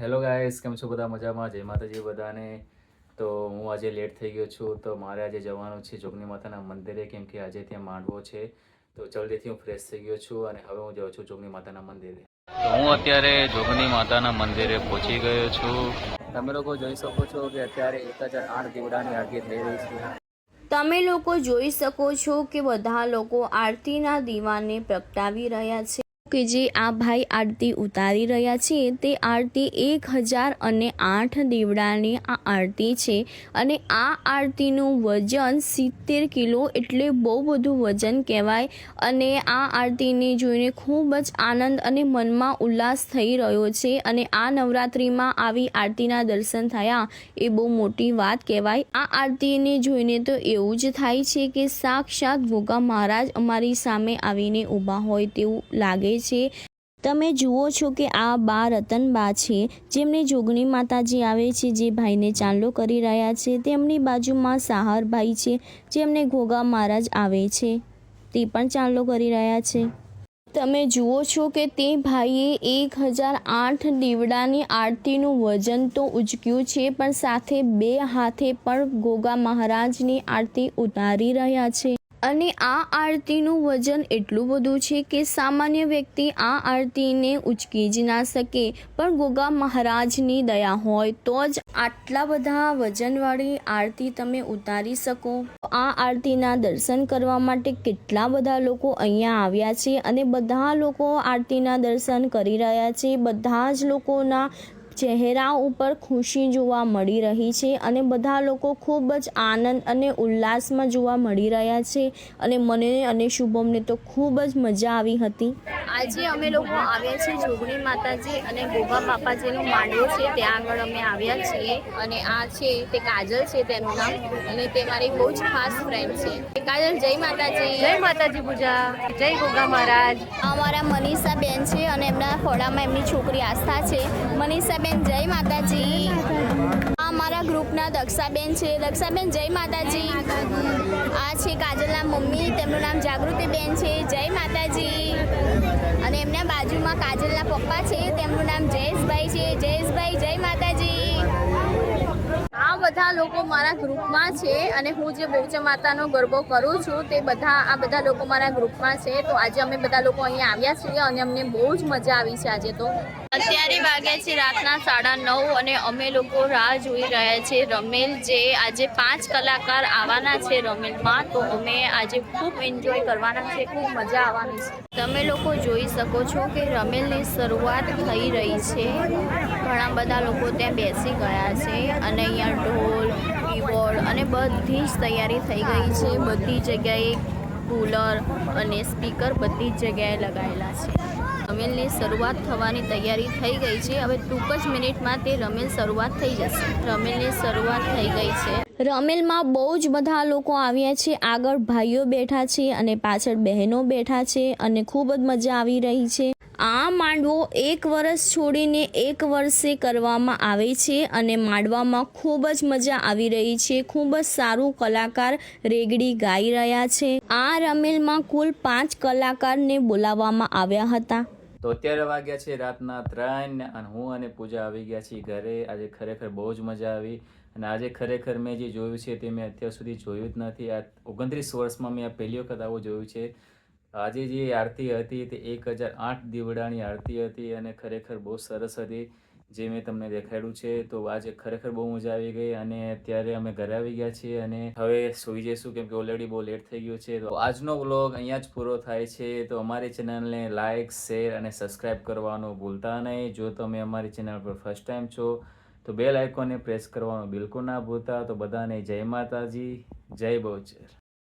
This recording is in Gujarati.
હેલો ગાઈસ કેમ છો બધા? મજામાં? જય માતાજી બધાને. તો હું આજે લેટ થઈ ગયો છું, તો મારે આજે જવાનું છે જોગની માતાના મંદિરે, કેમ કે આજે ત્યાં માંડવો છે. તો જલ્દીથી હું ફ્રેશ થઈ ગયો છું અને હવે હું જાઉં છું જોગની માતાના મંદિરે. તો હું અત્યારે જોગની માતાના મંદિરે પહોંચી ગયો છું. તમે લોકો જોઈ શકો છો કે અત્યારે એક હજાર આઠ દીવડાની આરતી થઈ રહી છે. તમે લોકો જોઈ શકો છો કે બધા લોકો આરતીના દીવાને પ્રગટાવી રહ્યા છે. કે જે આ ભાઈ આરતી ઉતારી રહ્યા છે, તે આરતી એક હજાર અને આઠ દીવડાની આ આરતી છે અને આ આરતીનું વજન સિત્તેર કિલો એટલે બહુ બધું વજન કહેવાય અને આ આરતીને જોઈને ખૂબ જ આનંદ અને મનમાં ઉલ્લાસ થઈ રહ્યો છે અને આ નવરાત્રિમાં આવી આરતીના દર્શન થયા એ બહુ મોટી વાત કહેવાય. આ આરતીને જોઈને તો એવું જ થાય છે કે સાક્ષાત ગોગા મહારાજ અમારી સામે આવીને ઊભા હોય તેવું લાગે છે. તમે જુઓ છો કે આ બા રતનબા છે. જેમની જોગણી માતાજી આવે છે, જે ભાઈને ચાંદલો કરી રહ્યા છે. તેમની બાજુમાં સહારભાઈ છે, જેમને ઘોગા મહારાજ આવે છે. તે પણ ચાંદલો કરી રહ્યા છે. તમે જુઓ છો કે તે ભાઈએ એક હજાર આઠ દીવડાની આરતીનું વજન તો ઉચક્યું છે, પણ સાથે બે હાથે પણ ગોગા મહારાજની આરતી ઉતારી રહ્યા છે. અને આ આરતીનું વજન એટલું બધું છે કે સામાન્ય વ્યક્તિ આ આરતીને ઉચકી જ ના શકે. પણ ગોગા મહારાજની દયા હોય તો જ આટલા બધા વજનવાળી આરતી તમે ઉતારી શકો. આ આરતીના દર્શન કરવા માટે કેટલા બધા લોકો અહીંયા આવ્યા છે અને બધા લોકો આરતીના દર્શન કરી રહ્યા છે. બધા જ લોકોના ચહેરા ઉપર ખુશી જોવા મળી રહી છે અને બધા લોકો ખૂબ જ આનંદ અને ઉલ્લાસમાં જોવા મળી રહ્યા છે. અને મને અને શુભમને તો ખૂબ જ મજા આવી હતી. આજે અમે લોકો આવ્યા છીએ જોગણી માતાજી અને ગોગા બાપાજીનો માંડવો છે. ત્યાં આગળ અમે આવ્યા છીએ અને આ છે તે કાજલ છે તેનું નામ અને તે મારી બહુ જ ખાસ ફ્રેન્ડ છે. કાજલ જય માતાજી. જય માતાજી પૂજા. જય ગોગા મહારાજ. અમારા મનીષા બેન છે અને એમના ખોડામાં એમની છોકરી આસ્થા છે. મનીષા બેન જય માતાજી. આ અમારા ગ્રુપના દક્ષાબેન છે. દક્ષાબેન, જય માતાજી. આ છે કાજલના મમ્મી, તેમનું નામ જાગૃતિબેન છે. જય માતાજી. અને એમના બાજુમાં કાજલના પપ્પા છે. તેમનું નામ જયેશભાઈ છે. જયેશભાઈ, જય માતાજી. આ બધા લોકો મારા ગ્રુપમાં છે અને હું જે બહુચા માતાનો ગરબો કરું છું તે બધા, આ બધા લોકો મારા ગ્રુપમાં છે. તો આજે અમે બધા લોકો અહીંયા આવ્યા છીએ અને અમને બહુ જ મજા આવી છે આજે તો. અત્યારે વાગ્યા છે રાતના સાડા નવ અને અમે લોકો રાહ જોઈ રહ્યા છે રમેલ જે આજે પાંચ કલાકાર આવવાના છે રમેલમાં. તો અમે આજે ખૂબ એન્જોય કરવાના છે, ખૂબ મજા આવવાની છે. તમે લોકો જોઈ શકો છો કે રમેલની શરૂઆત થઈ રહી છે. ઘણા બધા લોકો ત્યાં બેસી ગયા છે અને અહીંયા ઢોલ, કીબોર્ડ અને બધી જ તૈયારી થઈ ગઈ છે. બધી જગ્યાએ કુલર અને સ્પીકર બધી જ જગ્યાએ લગાવેલા છે. રમેલની શરૂઆત થવાની તૈયારી થઈ ગઈ છે. હવે ટૂંક જ મિનિટમાં તે રમેલ શરૂઆત થઈ જશે. રમેલની શરૂઆત થઈ ગઈ છે. રમેલમાં બહુ જ બધા લોકો આવ્યા છે. આગળ ભાઈઓ બેઠા છે અને પાછળ બહેનો બેઠા છે અને ખૂબ જ મજા આવી રહી છે. આ માંડવો એક વર્ષ છોડીને એક વર્ષે કરવામાં આવે છે અને માંડવામાં ખૂબ જ મજા આવી રહી છે. ખૂબ જ સારું કલાકાર રેગડી ગાઈ રહ્યા છે. આ રમેલમાં કુલ પાંચ કલાકારને બોલાવવામાં આવ્યા હતા. તો અત્યારે વાગ્યા છે રાતના ત્રણ અને હું અને પૂજા આવી ગયા છીએ ઘરે. આજે ખરેખર બહુ જ મજા આવી અને આજે ખરેખર મેં જે જોયું છે તે મેં અત્યાર સુધી જોયું જ નથી. આ ઓગણત્રીસ વર્ષમાં મેં આ પહેલી વખત આવું જોયું છે. આજે જે આરતી હતી તે એક હજાર આઠ દીવડાની આરતી હતી અને ખરેખર બહુ સરસ હતી. જે મેં તમને દેખાડ્યું છે, તો આજે ખરેખર બહુ મજા આવી ગઈ અને અત્યારે અમે ઘરે આવી ગયા છીએ અને હવે સૂઈ જઈશું કેમ કે ઓલરેડી બહુ લેટ થઈ ગયું છે. તો આજનો વ્લોગ અહીંયા જ પૂરો થાય છે. તો અમારી ચેનલને લાઇક શેર અને સબસ્ક્રાઇબ કરવાનું ભૂલતા નહીં. જો તમે અમારી ચેનલ પર ફર્સ્ટ ટાઈમ છો, તો બેલ આઇકોનને પ્રેસ કરવાનું બિલકુલ ના ભૂલતા. તો બધાને જય માતાજી, જય બહુચર.